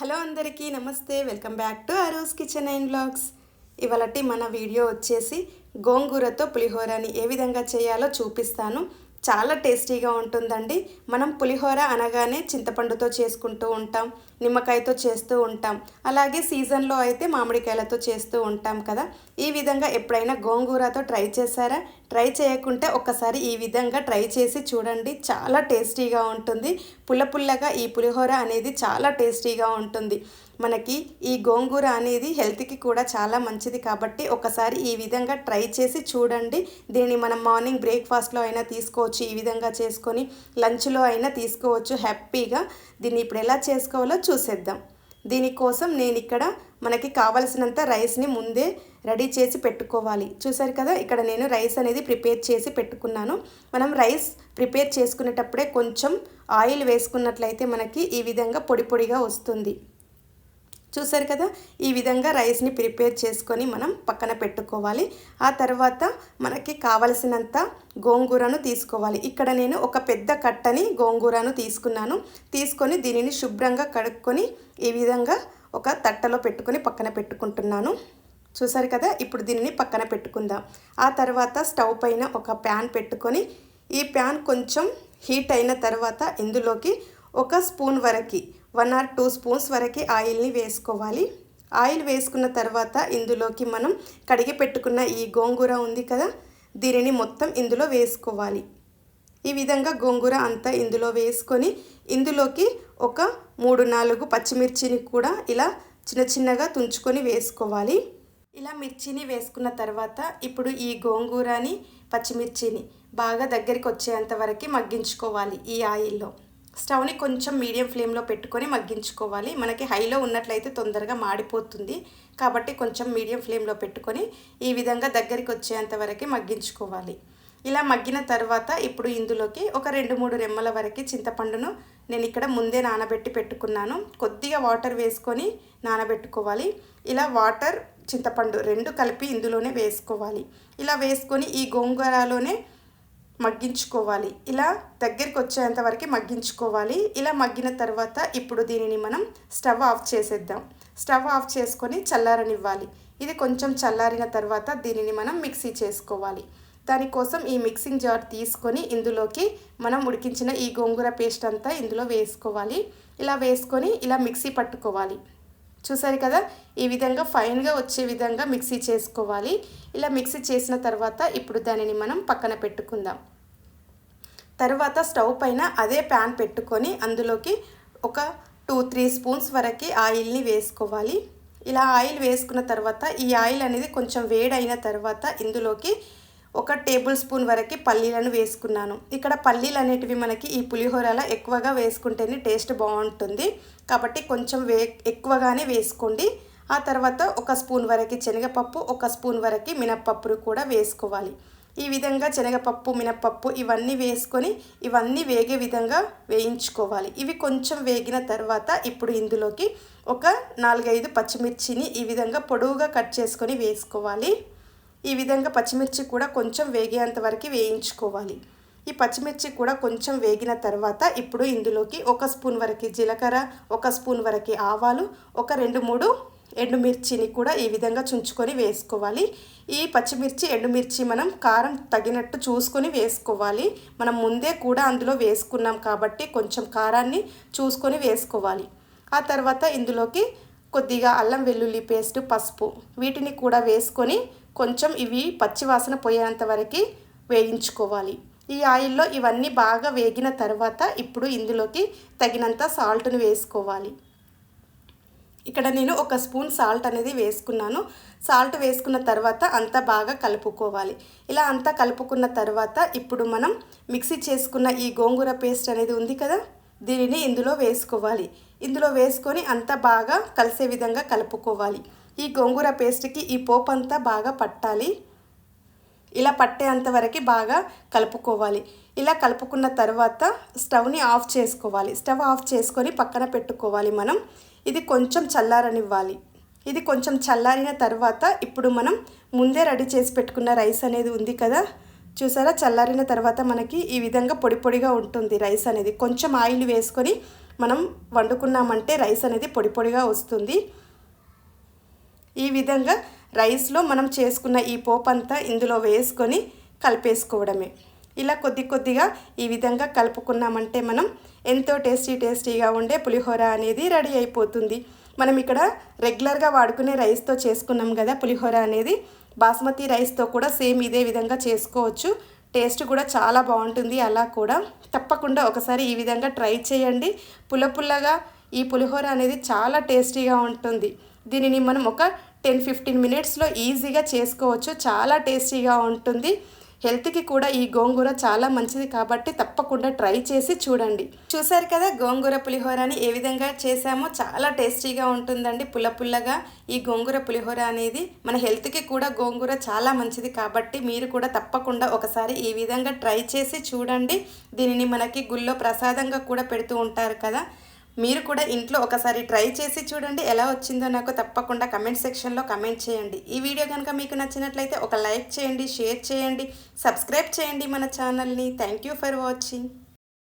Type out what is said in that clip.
Hello అందరికీ నమస్తే welcome back to Aru's kitchen and blogs. ఇవాళటి మన వీడియో వచ్చేసి గోంగూరతో పులిహోరని ఏ విధంగా చేయాలో చూపిస్తాను. చాలా టేస్టీగా ఉంటుందండి. మనం పులిహోర అనగానే చింతపండుతో చేసుకుంటూ ఉంటాం నిమ్మకాయతో చేస్తూ ఉంటాం. అలాగే సీజన్లో అయితే మామిడికాయలతో చేస్తూ ఉంటాం కదా. ఈ విధంగా ఎప్పుడైనా గోంగూరతో ట్రై చేశారా? ట్రై చేయకుంటే ఒకసారి ఈ విధంగా ట్రై చేసి చూడండి. చాలా టేస్టీగా ఉంటుంది. పుల్ల పుల్లగా ఈ పులిహోర అనేది చాలా టేస్టీగా ఉంటుంది. మనకి ఈ గోంగూర అనేది హెల్త్కి కూడా చాలా మంచిది కాబట్టి ఒకసారి ఈ విధంగా ట్రై చేసి చూడండి. దీన్ని మనం మార్నింగ్ బ్రేక్ఫాస్ట్లో అయినా తీసుకోవచ్చు ఈ విధంగా చేసుకొని లంచ్లో అయినా తీసుకోవచ్చు హ్యాపీగా. దీన్ని ఇప్పుడు ఎలా చేసుకోవాలో చూసేద్దాం. దీనికోసం నేను ఇక్కడ మనకి కావలసినంత రైస్ని ముందే రెడీ చేసి పెట్టుకోవాలి. చూసారు కదా ఇక్కడ నేను రైస్ అనేది ప్రిపేర్ చేసి పెట్టుకున్నాను. మనం రైస్ ప్రిపేర్ చేసుకునేటప్పుడే కొంచెం ఆయిల్ వేసుకున్నట్లయితే మనకి ఈ విధంగా పొడి పొడిగా వస్తుంది. చూసారు కదా? ఈ విధంగా రైస్ని ప్రిపేర్ చేసుకొని మనం పక్కన పెట్టుకోవాలి. ఆ తర్వాత మనకి కావలసినంత గోంగూరను తీసుకోవాలి. ఇక్కడ నేను ఒక పెద్ద కట్టని గోంగూరను తీసుకున్నాను. తీసుకొని దీనిని శుభ్రంగా కడుక్కొని ఈ విధంగా ఒక తట్టలో పెట్టుకొని పక్కన పెట్టుకుంటున్నాను. చూసారు కదా? ఇప్పుడు దీనిని పక్కన పెట్టుకుందాం. ఆ తర్వాత స్టవ్ పైన ఒక ప్యాన్ పెట్టుకొని ఈ ప్యాన్ కొంచెం హీట్ అయిన తర్వాత ఇందులోకి ఒక స్పూన్ వరకు వన్ ఆర్ టూ స్పూన్స్ వరకు ఆయిల్ని వేసుకోవాలి. ఆయిల్ వేసుకున్న తర్వాత ఇందులోకి మనం కడిగి పెట్టుకున్న ఈ గోంగూర ఉంది కదా దీనిని మొత్తం ఇందులో వేసుకోవాలి. ఈ విధంగా గోంగూర అంతా ఇందులో వేసుకొని ఇందులోకి ఒక మూడు నాలుగు పచ్చిమిర్చిని కూడా ఇలా చిన్న చిన్నగా తుంచుకొని వేసుకోవాలి. ఇలా మిర్చిని వేసుకున్న తర్వాత ఇప్పుడు ఈ గోంగూరని పచ్చిమిర్చిని బాగా దగ్గరికి వచ్చేంత వరకు మగ్గించుకోవాలి ఈ ఆయిల్లో. స్టవ్ని కొంచెం మీడియం ఫ్లేమ్లో పెట్టుకొని మగ్గించుకోవాలి. మనకి హైలో ఉన్నట్లయితే తొందరగా మాడిపోతుంది. కాబట్టి కొంచెం మీడియం ఫ్లేమ్లో పెట్టుకొని ఈ విధంగా దగ్గరికి వచ్చేంత వరకు మగ్గించుకోవాలి. ఇలా మగ్గిన తర్వాత ఇప్పుడు ఇందులోకి ఒక రెండు మూడు రెమ్మల వరకు చింతపండును నేను ఇక్కడ ముందే నానబెట్టి పెట్టుకున్నాను. కొద్దిగా వాటర్ వేసుకొని నానబెట్టుకోవాలి. ఇలా వాటర్ చింతపండు రెండు కలిపి ఇందులోనే వేసుకోవాలి. ఇలా వేసుకొని ఈ గోంగూరలోనే మగ్గించుకోవాలి. ఇలా దగ్గరికి వచ్చేంత వరకు మగ్గించుకోవాలి. ఇలా మగ్గిన తర్వాత ఇప్పుడు దీనిని మనం స్టవ్ ఆఫ్ చేసేద్దాం. స్టవ్ ఆఫ్ చేసుకొని చల్లారనివ్వాలి. ఇది కొంచెం చల్లారిన తర్వాత దీనిని మనం మిక్సీ చేసుకోవాలి. దానికోసం ఈ మిక్సింగ్ జార్ తీసుకొని ఇందులోకి మనం ఉడికించిన ఈ గోంగూర పేస్ట్ అంతా ఇందులో వేసుకోవాలి. ఇలా వేసుకొని ఇలా మిక్సీ పట్టుకోవాలి. చూసారు కదా? ఈ విధంగా ఫైన్గా వచ్చే విధంగా మిక్సీ చేసుకోవాలి. ఇలా మిక్సీ చేసిన తర్వాత ఇప్పుడు దానిని మనం పక్కన పెట్టుకుందాం. తర్వాత స్టవ్ పైన అదే ప్యాన్ పెట్టుకొని అందులోకి ఒక టూ త్రీ స్పూన్స్ వరకు ఆయిల్ని వేసుకోవాలి. ఇలా ఆయిల్ వేసుకున్న తర్వాత ఈ ఆయిల్ అనేది కొంచెం వేడైన తర్వాత ఇందులోకి ఒక టేబుల్ స్పూన్ వరకు పల్లీలను వేసుకున్నాను. ఇక్కడ పల్లీలు అనేటివి మనకి ఈ పులిహోరలో ఎక్కువగా వేసుకుంటేనే టేస్ట్ బాగుంటుంది. కాబట్టి కొంచెం వే ఎక్కువగానే వేసుకోండి. ఆ తర్వాత ఒక స్పూన్ వరకు శనగపప్పు ఒక స్పూన్ వరకు మినప్పప్పును కూడా వేసుకోవాలి. ఈ విధంగా శనగపప్పు మినప్పప్పు ఇవన్నీ వేసుకొని ఇవన్నీ వేగే విధంగా వేయించుకోవాలి. ఇవి కొంచెం వేగిన తర్వాత ఇప్పుడు ఇందులోకి ఒక నాలుగైదు పచ్చిమిర్చిని ఈ విధంగా పొడవుగా కట్ చేసుకొని వేసుకోవాలి. ఈ విధంగా పచ్చిమిర్చి కూడా కొంచెం వేగేంత వరకు వేయించుకోవాలి. ఈ పచ్చిమిర్చి కూడా కొంచెం వేగిన తర్వాత ఇప్పుడు ఇందులోకి ఒక స్పూన్ వరకు జీలకర్ర ఒక స్పూన్ వరకు ఆవాలు ఒక రెండు మూడు ఎండుమిర్చిని కూడా ఈ విధంగా చుంచుకొని వేసుకోవాలి. ఈ పచ్చిమిర్చి ఎండుమిర్చి మనం కారం తగినట్టు చూసుకొని వేసుకోవాలి. మనం ముందే కూడా అందులో వేసుకున్నాం కాబట్టి కొంచెం కారాన్ని చూసుకొని వేసుకోవాలి. ఆ తర్వాత ఇందులోకి కొద్దిగా అల్లం వెల్లుల్లి పేస్ట్ పసుపు వీటిని కూడా వేసుకొని కొంచెం ఇవి పచ్చివాసన పోయేంత వరకు వేయించుకోవాలి. ఈ ఆయిల్లో ఇవన్నీ బాగా వేగిన తర్వాత ఇప్పుడు ఇందులోకి తగినంత సాల్ట్ని వేసుకోవాలి. ఇక్కడ నేను ఒక స్పూన్ సాల్ట్ అనేది వేసుకున్నాను. సాల్ట్ వేసుకున్న తర్వాత అంతా బాగా కలుపుకోవాలి. ఇలా అంతా కలుపుకున్న తర్వాత ఇప్పుడు మనం మిక్సీ చేసుకున్న ఈ గోంగూర పేస్ట్ అనేది ఉంది కదా దీనిని ఇందులో వేసుకోవాలి. ఇందులో వేసుకొని అంతా బాగా కలిసే విధంగా కలుపుకోవాలి. ఈ గోంగూర పేస్ట్కి ఈ పోపు అంతా బాగా పట్టాలి. ఇలా పట్టేంత వరకు బాగా కలుపుకోవాలి. ఇలా కలుపుకున్న తర్వాత స్టవ్ని ఆఫ్ చేసుకోవాలి. స్టవ్ ఆఫ్ చేసుకొని పక్కన పెట్టుకోవాలి మనం. ఇది కొంచెం చల్లారనివ్వాలి. ఇది కొంచెం చల్లారిన తర్వాత ఇప్పుడు మనం ముందే రెడీ చేసి పెట్టుకున్న రైస్ అనేది ఉంది కదా. చూసారా? చల్లారిన తర్వాత మనకి ఈ విధంగా పొడి పొడిగా ఉంటుంది రైస్ అనేది. కొంచెం ఆయిల్ వేసుకొని మనం వండుకున్నామంటే రైస్ అనేది పొడి పొడిగా వస్తుంది. ఈ విధంగా రైస్లో మనం చేసుకున్న ఈ పోపు అంతా ఇందులో వేసుకొని కలిపేసుకోవడమే. ఇలా కొద్ది కొద్దిగా ఈ విధంగా కలుపుకున్నామంటే మనం ఎంతో టేస్టీ టేస్టీగా ఉండే పులిహోర అనేది రెడీ అయిపోతుంది. మనం ఇక్కడ రెగ్యులర్గా వాడుకునే రైస్తో చేసుకున్నాం కదా పులిహోర అనేది. బాస్మతి రైస్తో కూడా సేమ్ ఇదే విధంగా చేసుకోవచ్చు. టేస్ట్ కూడా చాలా బాగుంటుంది అలా కూడా. తప్పకుండా ఒకసారి ఈ విధంగా ట్రై చేయండి. పుల్ల పుల్లగా ఈ పులిహోర అనేది చాలా టేస్టీగా ఉంటుంది. దీనిని మనం ఒక టెన్ ఫిఫ్టీన్ మినిట్స్లో ఈజీగా చేసుకోవచ్చు. చాలా టేస్టీగా ఉంటుంది. హెల్త్కి కూడా ఈ గోంగూర చాలా మంచిది కాబట్టి తప్పకుండా ట్రై చేసి చూడండి. చూసారు కదా గోంగూర పులిహోరని ఏ విధంగా చేసామో? చాలా టేస్టీగా ఉంటుందండి. పుల్ల పుల్లగా ఈ గోంగూర పులిహోర అనేది మన హెల్త్కి కూడా గోంగూర చాలా మంచిది కాబట్టి మీరు కూడా తప్పకుండా ఒకసారి ఈ విధంగా ట్రై చేసి చూడండి. దీనిని మనకి గుళ్ళో ప్రసాదంగా కూడా పెడుతూ ఉంటారు కదా. మీరు కూడా ఇంట్లో ఒకసారి ట్రై చేసి చూడండి ఎలా వచ్చిందో నాకు తప్పకుండా కమెంట్ సెక్షన్లో కమెంట్ చేయండి. ఈ వీడియో కనుక మీకు నచ్చినట్లయితే ఒక లైక్ చేయండి షేర్ చేయండి సబ్స్క్రైబ్ చేయండి మన ఛానల్ని థ్యాంక్ యూ ఫర్ వాచింగ్